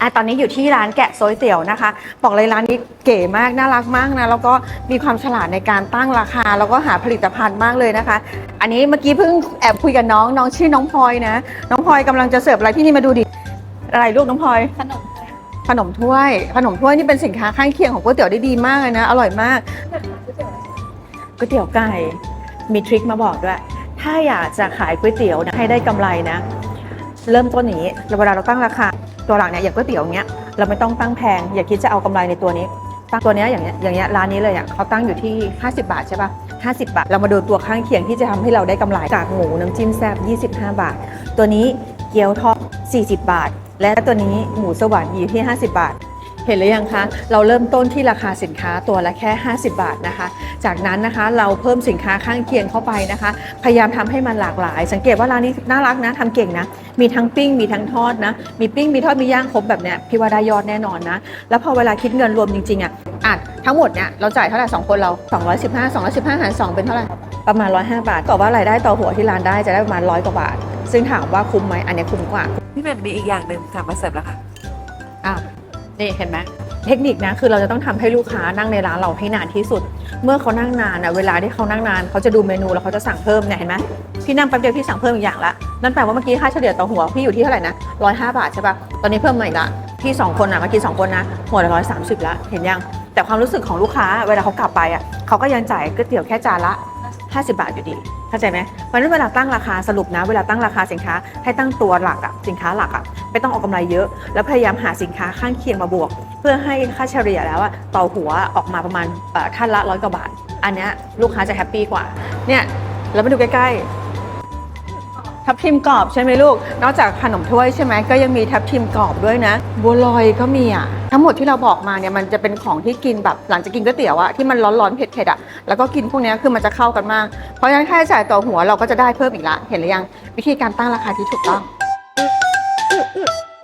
อะตอนนี้อยู่ที่ร้านแกะโซยเตี๋ยวนะคะ บอกเลยร้านนี้เก๋มากน่ารักมากนะแล้วก็มีความฉลาดในการตั้งราคา แล้วก็หาผลิตภัณฑ์มากเลยนะคะ อันนี้เมื่อกี้เพิ่งแอบคุยกับน้องน้องชื่อน้องพลอยนะ น้องพลอยกำลังจะเสิร์ฟอะไรที่นี่มาดูดิอะไรลูกน้องพลอย ขนมขนมถ้วย ขนมถ้วยนี่เป็นสินค้าข้างเคียงของก๋วยเตี๋ยวได้ดีมากเลยนะ อร่อยมากก๋วยเตี๋ยวไก่มีทริคมาบอกด้วย ถ้าอยากจะขายก๋วยเตี๋ยวนะให้ได้กำไรนะ เริ่มต้นอย่างนี้เวลาเราตั้งราคา ตัวหลักเนี่ยอย่างก๋วยเตี๋ยวเนี้ยเราไม่ต้องตั้งแพง อย่าคิดจะเอากำไรในตัวนี้ตั้งตัวเนี้ยอย่างเงี้ยอย่างเนี้ยร้านนี้เลยอะเขาตั้งอยู่ที่ 50 บาทใช่ปะ50 บาท เรามาดูตัวข้างเคียงที่จะทำให้เราได้กำไรกากหมูน้ำจิ้มแซ่บ25 บาท ตัวนี้เกี๊ยวทอด40 บาท และตัวนี้หมูสวรรค์อยู่ที่ 50 บาท เห็นหรือยังคะเราเริ่มต้นที่ราคาสินค้าตัวละแค่ 50 บาทนะคะ จากนั้นนะคะเราเพิ่มสินค้าข้างเคียงเข้าไปนะคะ พยายามทำให้มันหลากหลาย สังเกตว่าร้านนี้น่ารักนะทำเก่งนะมีทั้งปิ้งมีทั้งทอดนะมีปิ้งมีทอดมีย่างครบแบบเนี้ยพี่ว่าได้ยอดแน่นอนนะแล้วพอเวลาคิดเงินรวมจริงๆอะอะทั้งหมดเนี่ยเราจ่ายเท่าไหร่สองคนเรา 215 215หาร2เป็นเท่าไหร่ประมาณ 105 บาทก็ว่ารายได้ต่อหัวที่ร้านได้จะได้ประมาณร้อยกว่าบาท ซึ่งถามว่าคุ้มไหมอันเนี้ยคุ้มกว่าพี่แหม่มมีอีกอย่างหนึ่งสั่งมาเสิร์ฟแล้วค่ะอ้าว นี่เห็นไหมเทคนิคนะคือเราจะต้องทำให้ลูกค้านั่งในร้านเราให้นานที่สุด เมื่อเขานั่งนานนะเวลาที่เขานั่งนานเขาจะดูเมนูแล้วเขาจะสั่งเพิ่มเนี่ยเห็นไหมพี่นั่งแป๊บเดียวพี่สั่งเพิ่มอีกอย่างละนั่นแปลว่าเมื่อกี้ค่าเฉลี่ยต่อหัวพี่อยู่ที่เท่าไหร่นะร้อยห้าบาทใช่ปะตอนนี้เพิ่มมาอีกละพี่สองคนอะเมื่อกี้สองคนนะหัวละร้อยสามสิบละเห็นยังแต่ความรู้สึกของลูกค้าเวลาเขากลับไปอะเขาก็ยังจ่ายก๋วยเตี๋ยวแค่จานละ50 บาทอยู่ดี เข้าใจไหมเพราะนั้นเวลาตั้งราคาสรุปนะ เวลาตั้งราคาสินค้าให้ตั้งตัวหลักอะสินค้าหลักอะ ไม่ต้องเอากำไรเยอะ แล้วพยายามหาสินค้าข้างเคียงมาบวก เพื่อให้ค่าเฉลี่ยแล้วอะต่อหัวออกมาประมาณท่านละร้อยกว่าบาท อันนี้ลูกค้าจะแฮปปี้กว่าเนี่ยเรามาดูใกล้ๆทับทิมกรอบใช่ไหมลูก นอกจากขนมถ้วยใช่ไหมก็ยังมีทับทิมกรอบด้วยนะบัวลอยก็มีอะทั้งหมดที่เราบอกมาเนี่ยมันจะเป็นของที่กินแบบหลังจากกินก๋วยเตี๋ยวอะที่มันร้อนๆเผ็ดๆอะแล้วก็กินพวกนี้คือมันจะเข้ากันมาก เพราะฉะนั้นค่าใช้จ่ายต่อหัวเราก็จะได้เพิ่มอีกละ เห็นหรือยังวิธีการตั้งราคาที่ถูกต้อง Uh-uh.